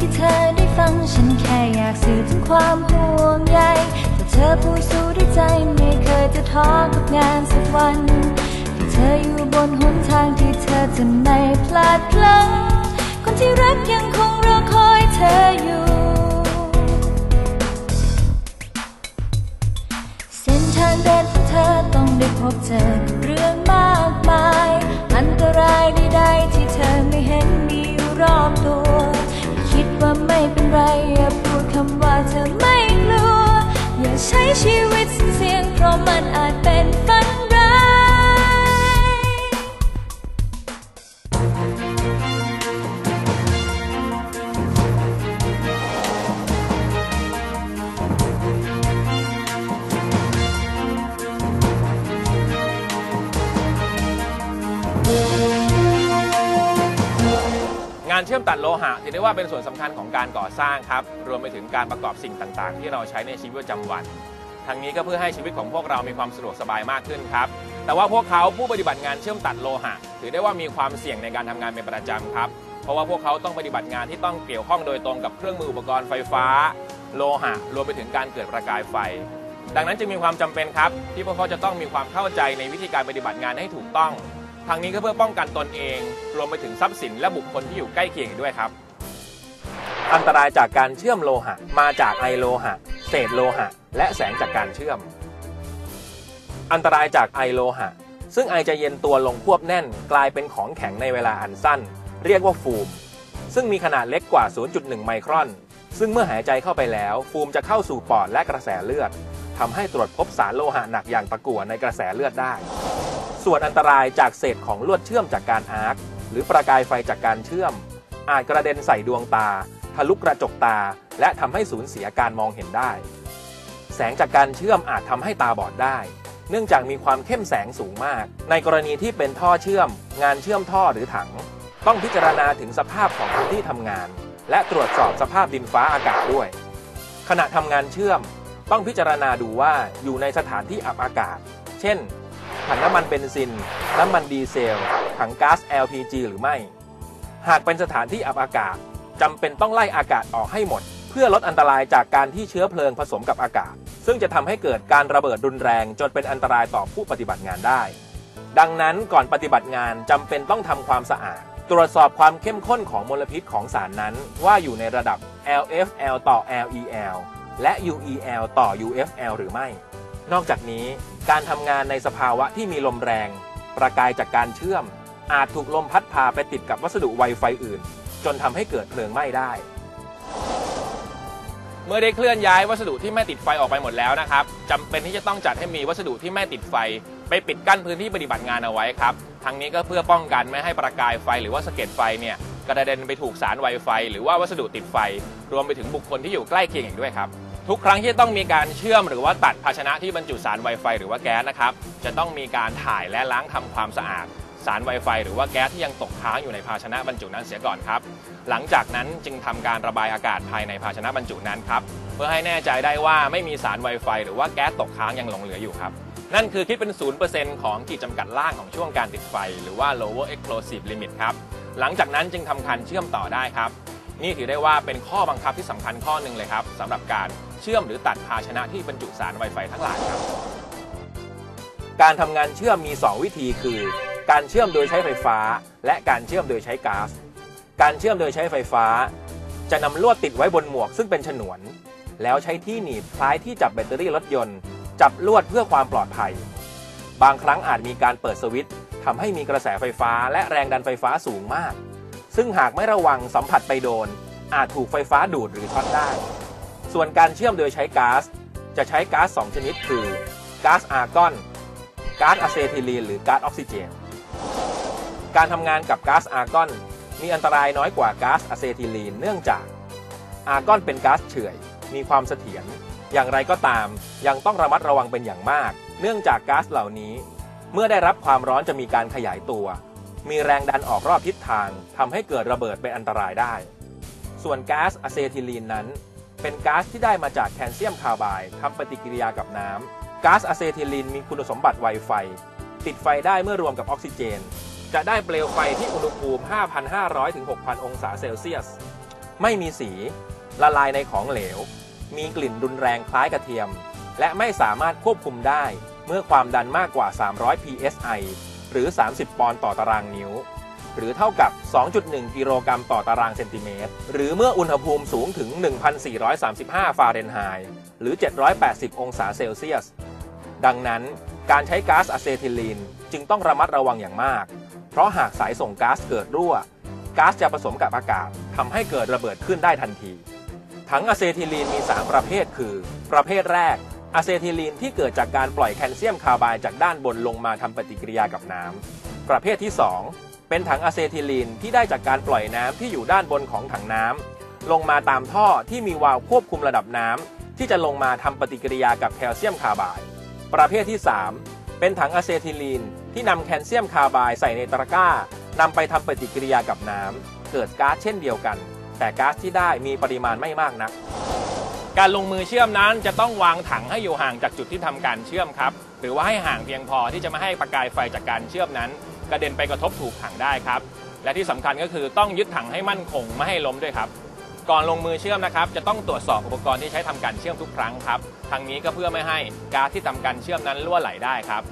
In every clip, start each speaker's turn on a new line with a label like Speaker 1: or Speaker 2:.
Speaker 1: ที่เธอได้ฟัง ฉันแค่อยากสื่อถึงความห่วงใยแต่เธอพูดสู้ด้วยใจไม่เคยจะท้อกับงานสักวันที่เธออยู่บนหนทางที่เธอจะไม่พลาดพลั้ง ใช้ชีวิตเสี่ยงเพราะมันอาจเป็น
Speaker 2: งานเชื่อมตัดโลหะถือได้ว่าเป็นส่วนสำคัญของการก่อสร้างครับ รวมไปถึงการประกอบสิ่งต่างๆ ที่เราใช้ในชีวิตประจำวัน ทั้งนี้ก็เพื่อให้ชีวิตของพวกเรามีความสะดวกสบายมากขึ้นครับ แต่ว่าพวกเขาผู้ปฏิบัติงานเชื่อมตัดโลหะ ถือได้ว่ามีความเสี่ยงในการทำงานเป็นประจำครับ เพราะว่าพวกเขาต้องปฏิบัติงานที่ต้องเกี่ยวข้องโดยตรงกับเครื่องมืออุปกรณ์ไฟฟ้า โลหะ รวมไปถึงการเกิดประกายไฟ ดังนั้นจึงมีความจำเป็นครับ ที่พวกเขาจะต้องมีความเข้าใจในวิธีการปฏิบัติงานให้ถูกต้อง ทางนี้ก็เพื่อป้องกันตนเอง รวมไปถึงทรัพย์สินและบุคคลที่อยู่ใกล้เคียงอีกด้วยครับ อันตรายจากการเชื่อมโลหะ มาจากไอโลหะ เศษโลหะ และแสงจากการเชื่อม อันตรายจากไอโลหะ ซึ่งไอจะเย็นตัวลงควบแน่น กลายเป็นของแข็งในเวลาอันสั้น เรียกว่าฟูม ซึ่งมีขนาดเล็กกว่า 0.1 ไมครอน ซึ่งเมื่อหายใจเข้าไปแล้ว ฟูมจะเข้าสู่ปอดและกระแสเลือดทำให้ตรวจพบสารโลหะหนักอย่างตะกั่วในกระแสเลือดได้ ส่วนอันตรายจากเศษของลวดเชื่อมจากการอาร์คหรือประกายไฟจากการเชื่อม อาจกระเด็นใส่ดวงตา ทะลุกระจกตา และทำให้สูญเสียการมองเห็นได้ แสงจากการเชื่อมอาจทำให้ตาบอดได้ เนื่องจากมีความเข้มแสงสูงมาก ในกรณีที่เป็นท่อเชื่อม งานเชื่อมท่อหรือถัง ต้องพิจารณาถึงสภาพของพื้นที่ทำงาน และตรวจสอบสภาพดินฟ้าอากาศด้วย ขณะทำงานเชื่อม ต้องพิจารณาดูว่าอยู่ในสถานที่อับอากาศ เช่น ถังน้ำมันเบนซิน น้ำมันดีเซล ถังก๊าซ LPG หรือไม่ หากเป็นสถานที่อับอากาศจำเป็นต้องไล่อากาศออกให้หมด เพื่อลดอันตรายจากการที่เชื้อเพลิงผสมกับอากาศ ซึ่งจะทำให้เกิดการระเบิดรุนแรงจนเป็นอันตรายต่อผู้ปฏิบัติงานได้ ดังนั้นก่อนปฏิบัติงานจำเป็นต้องทำความสะอาด ตรวจสอบความเข้มข้นของมลพิษของสารนั้น ว่าอยู่ในระดับ LFL ต่อ LEL และ UEL ต่อ UFL หรือไม่ นอกจากนี้การทำงานในสภาวะที่มีลมแรง ประกายจากการเชื่อม อาจถูกลมพัดพาไปติดกับวัสดุไวไฟอื่น จนทำให้เกิดเพลิงไหม้ได้ เมื่อได้เคลื่อนย้ายวัสดุที่ไม่ติดไฟออกไปหมดแล้วนะครับจำเป็นที่จะต้องจัดให้มีวัสดุที่ไม่ติดไฟ ไปปิดกั้นพื้นที่ปฏิบัติงานเอาไว้ครับทั้งนี้ก็เพื่อป้องกันไม่ให้ประกายไฟหรือว่าสะเก็ดไฟเนี่ยกระเด็นไปถูกสารไวไฟ หรือว่าวัสดุติดไฟ รวมไปถึงบุคคลที่อยู่ใกล้เคียงอีกด้วยครับ ทุกครั้งที่ต้องมีการเชื่อมหรือว่าตัดภาชนะที่บรรจุสารไวไฟหรือว่าแก๊สนะครับ จะต้องมีการถ่ายและล้างทำความสะอาดสารไวไฟหรือว่าแก๊สที่ยังตกค้างอยู่ในภาชนะบรรจุนั้นเสียก่อนครับ หลังจากนั้นจึงทำการระบายอากาศภายในภาชนะบรรจุนั้นครับเพื่อให้แน่ใจได้ว่าไม่มีสารไวไฟหรือว่าแก๊สตกค้างยังหลงเหลืออยู่ครับ นั่นคือคิดเป็น 0%ของขีดจำกัดล่างของช่วงการติดไฟ หรือว่า lower explosive limit ครับ หลังจากนั้นจึงทำการเชื่อมต่อได้ครับ นี่ถือได้ว่าเป็นข้อบังคับที่สำคัญข้อหนึ่งเลยครับสำหรับการเชื่อมหรือตัดภาชนะที่บรรจุสารไวไฟทั้งหลายครับ การทำงานเชื่อมมี 2 วิธีคือ การเชื่อมโดยใช้ไฟฟ้า และการเชื่อมโดยใช้ก๊าซการเชื่อมโดยใช้ไฟฟ้า จะนำลวดติดไว้บนหมวกซึ่งเป็นฉนวน แล้วใช้ที่หนีบคล้ายที่จับแบตเตอรี่รถยนต์ จับลวดเพื่อความปลอดภัย บางครั้งอาจมีการเปิดสวิตช์ทำให้มีกระแสไฟฟ้าและแรงดันไฟฟ้าสูงมาก ซึ่งหากไม่ระวังสัมผัสไปโดน อาจถูกไฟฟ้าดูดหรือช็อตได้ ส่วนการเชื่อมโดยใช้ก๊าซจะใช้ก๊าซ2ชนิดคือก๊าซอาร์กอนก๊าซอะเซทิลีนหรือก๊าซออกซิเจน การทำงานกับก๊าซอาร์กอน มีอันตรายน้อยกว่าก๊าซอะเซทิลีนเนื่องจาก อาร์กอนเป็นก๊าซเฉื่อย มีความเสถียรอย่างไรก็ตาม ยังต้องระมัดระวังเป็นอย่างมาก เนื่องจากก๊าซเหล่านี้ เมื่อได้รับความร้อนจะมีการขยายตัว มีแรงดันออกรอบทิศทางทำให้เกิดระเบิดเป็นอันตรายได้ ส่วนก๊าซอะเซทิลีนนั้น เป็นก๊าซที่ได้มาจากแคลเซียมคาร์ไบด์ทำปฏิกิริยากับน้ำก๊าซอะเซทิลีนมีคุณสมบัติไวไฟ ติดไฟได้เมื่อรวมกับออกซิเจน จะได้เปลวไฟที่อุณหภูมิ 5,500-6,000 องศาเซลเซียส ไม่มีสี ละลายในของเหลว มีกลิ่นรุนแรงคล้ายกระเทียม และไม่สามารถควบคุมได้เมื่อความดันมากกว่า 300 psi หรือ 30 ปอนด์ต่อตารางนิ้ว หรือเท่ากับ 2.1 กิโลกรัมต่อตารางเซนติเมตร หรือเมื่ออุณหภูมิสูงถึง 1,435 ฟาเรนไฮต์หรือ 780 องศาเซลเซียส ดังนั้นการใช้ก๊าซอะเซทิลีนจึงต้องระมัดระวังอย่างมาก เพราะหากสายส่งก๊าซเกิดรั่วก๊าซจะผสมกับอากาศทำให้เกิดระเบิดขึ้นได้ทันที ถังอะเซทิลีนมี 3 ประเภทคือ ประเภทแรก อะเซทิลีนที่เกิดจากการปล่อยแคลเซียมคาร์ไบด์จากด้านบนลงมาทำปฏิกิริยากับน้ำประเภทที่ 2 เป็นถังอะเซทิลีนที่ได้จากการปล่อยน้ำที่อยู่ด้านบนของถังน้ำลงมาตามท่อที่มีวาล์วควบคุมระดับน้ำที่จะลงมาทำปฏิกิริยากับแคลเซียมคาร์ไบด์ประเภทที่ 3 เป็นถังอะเซทิลีนที่นำแคลเซียมคาร์ไบด์ใส่ในตะกร้านำไปทำปฏิกิริยากับน้ำเกิดก๊าซเช่นเดียวกัน แต่ก๊าซที่ได้มีปริมาณไม่มากนัก การลงมือเชื่อมนั้นจะต้องวางถังให้อยู่ห่างจากจุดที่ทำการเชื่อมครับ หรือว่าให้ห่างเพียงพอที่จะไม่ให้ประกายไฟจากการเชื่อมนั้น กระเด็นไปกระทบถูกถังได้ครับ และที่สำคัญก็คือต้องยึดถังให้มั่นคงไม่ให้ล้มด้วยครับ ก่อนลงมือเชื่อมนะครับ จะต้องตรวจสอบอุปกรณ์ที่ใช้ทำการเชื่อมทุกครั้งครับทางนี้ก็เพื่อไม่ให้ก๊าซที่ทำการเชื่อมนั้นรั่วไหลได้ครับ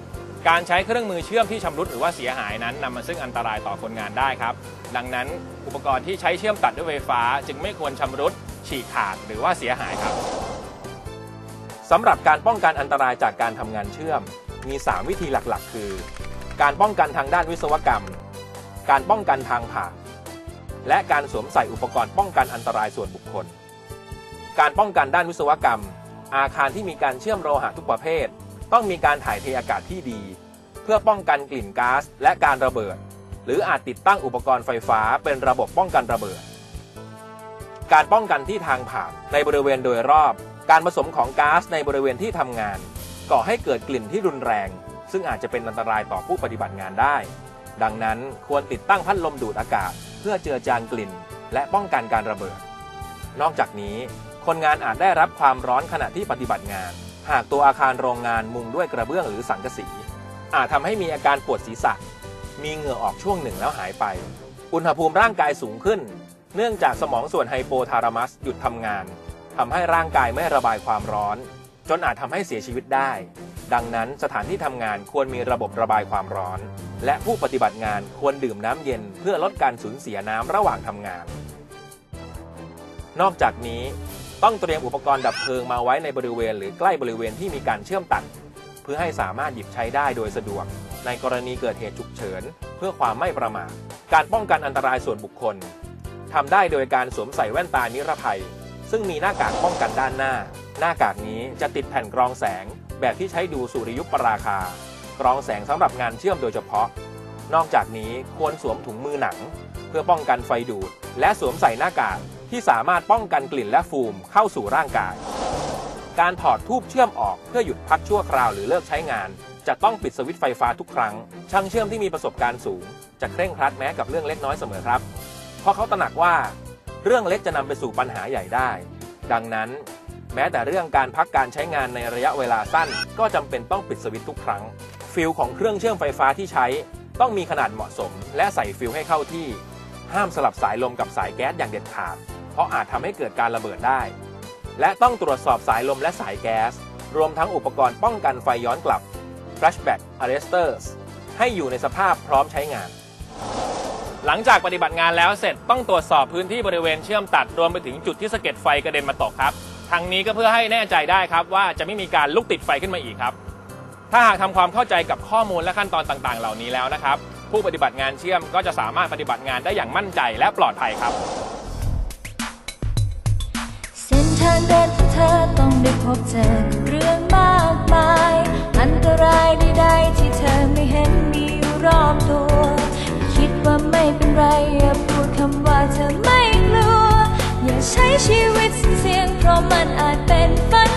Speaker 2: การใช้เครื่องมือเชื่อมที่ชำรุดหรือว่าเสียหายนั้นนำมาซึ่งอันตรายต่อคนงานได้ครับ ดังนั้นอุปกรณ์ที่ใช้เชื่อมตัดด้วยไฟฟ้า จึงไม่ควรชำรุด ฉีกขาดหรือว่าเสียหายครับสำหรับการป้องกันอันตรายจากการทำงานเชื่อม มี 3 วิธีหลักๆ คือ การป้องกันทางด้านวิศวกรรม การป้องกันทางผ่านและการสวมใส่อุปกรณ์ป้องกันอันตรายส่วนบุคคล การป้องกันด้านวิศวกรรม อาคารที่มีการเชื่อมโลหะทุกประเภท ต้องมีการถ่ายเทอากาศที่ดี เพื่อป้องกันกลิ่นก๊าซและการระเบิด หรืออาจติดตั้งอุปกรณ์ไฟฟ้าเป็นระบบป้องกันระเบิด การป้องกันที่ทางผ่านในบริเวณโดยรอบ การผสมของก๊าซในบริเวณที่ทำงาน ก่อให้เกิดกลิ่นที่รุนแรง ซึ่งอาจจะเป็นอันตรายต่อผู้ปฏิบัติงานได้ ดังนั้นควรติดตั้งพัดลมดูดอากาศ เพื่อเจือจางกลิ่น และป้องกันการระเบิด นอกจากนี้ คนงานอาจได้รับความร้อนขณะที่ปฏิบัติงาน หากตัวอาคารโรงงานมุงด้วยกระเบื้องหรือสังกะสี อาจทำให้มีอาการปวดศีรษะ มีเหงื่อออกช่วงหนึ่งแล้วหายไป อุณหภูมิร่างกายสูงขึ้น เนื่องจากสมองส่วนไฮโปทารามัสหยุดทำงานทำให้ร่างกายไม่ระบายความร้อน จนอาจทำให้เสียชีวิตได้ ดังนั้นสถานที่ทำงานควรมีระบบระบายความร้อน และผู้ปฏิบัติงานควรดื่มน้ำเย็นเพื่อลดการสูญเสียน้ำระหว่างทำงาน นอกจากนี้ต้องเตรียมอุปกรณ์ดับเพลิงมาไว้ในบริเวณหรือใกล้บริเวณที่มีการเชื่อมตัด เพื่อให้สามารถหยิบใช้ได้โดยสะดวก ในกรณีเกิดเหตุฉุกเฉิน เพื่อความไม่ประมาทการป้องกันอันตรายส่วนบุคคล ทำได้โดยการสวมใส่แว่นตานิรภัย ซึ่งมีหน้ากากป้องกันด้านหน้า หน้ากากนี้จะติดแผ่นกรองแสง แบบที่ใช้ดูสุริยุปราคา กรองแสงสำหรับงานเชื่อมโดยเฉพาะ นอกจากนี้ควรสวมถุงมือหนัง เพื่อป้องกันไฟดูด และสวมใส่หน้ากากที่สามารถป้องกันกลิ่นและฟูมเข้าสู่ร่างกาย การถอดทูบเชื่อมออกเพื่อหยุดพักชั่วคราวหรือเลิกใช้งาน จะต้องปิดสวิตช์ไฟฟ้าทุกครั้ง ช่างเชื่อมที่มีประสบการณ์สูง จะเคร่งครัดแม้กับเรื่องเล็กน้อยเสมอครับ ราะเขาตระหนักว่าเรื่องเล็กจะนำไปสู่ปัญหาใหญ่ได้ ดังนั้นแม้แต่เรื่องการพักการใช้งานในระยะเวลาสั้น ก็จำเป็นต้องปิดสวิตช์ทุกครั้ง ฟิลของเครื่องเชื่อมไฟฟ้าที่ใช้ ต้องมีขนาดเหมาะสม และใส่ฟิลให้เข้าที่ ห้ามสลับสายลมกับสายแก๊สอย่างเด็ดขาด เพราะอาจทำให้เกิดการระเบิดได้ และต้องตรวจสอบสายลมและสายแก๊ส รวมทั้งอุปกรณ์ป้องกันไฟย้อนกลับ flashback arresters ให้อยู่ในสภาพพร้อมใช้งาน หลังจากปฏิบัติงานแล้วเสร็จต้องตรวจสอบพื้นที่บริเวณเชื่อมตัดรวมไปถึงจุดที่สะเก็ดไฟกระเด็นมาตกครับทางนี้ก็เพื่อให้แน่ใจได้ครับว่าจะไม่มีการลุกติดไฟขึ้นมาอีกครับ ถ้าหากทำความเข้าใจกับข้อมูลและขั้นตอนต่างๆ เหล่านี้แล้วนะครับ ผู้ปฏิบัติงานเชื่อมก็จะสามารถปฏิบัติงานได้อย่างมั่นใจและปลอดภัยครับ
Speaker 1: เส้นทางเดินของเธอต้องได้พบเจอเรื่องมากมาย อันตรายใดๆที่เธอไม่เห็นมีอยู่รอบตัว อย่าพูดคำว่าเธอไม่กลัว อย่าใช้ชีวิตเสี่ยงเพราะมันอาจเป็นฝัน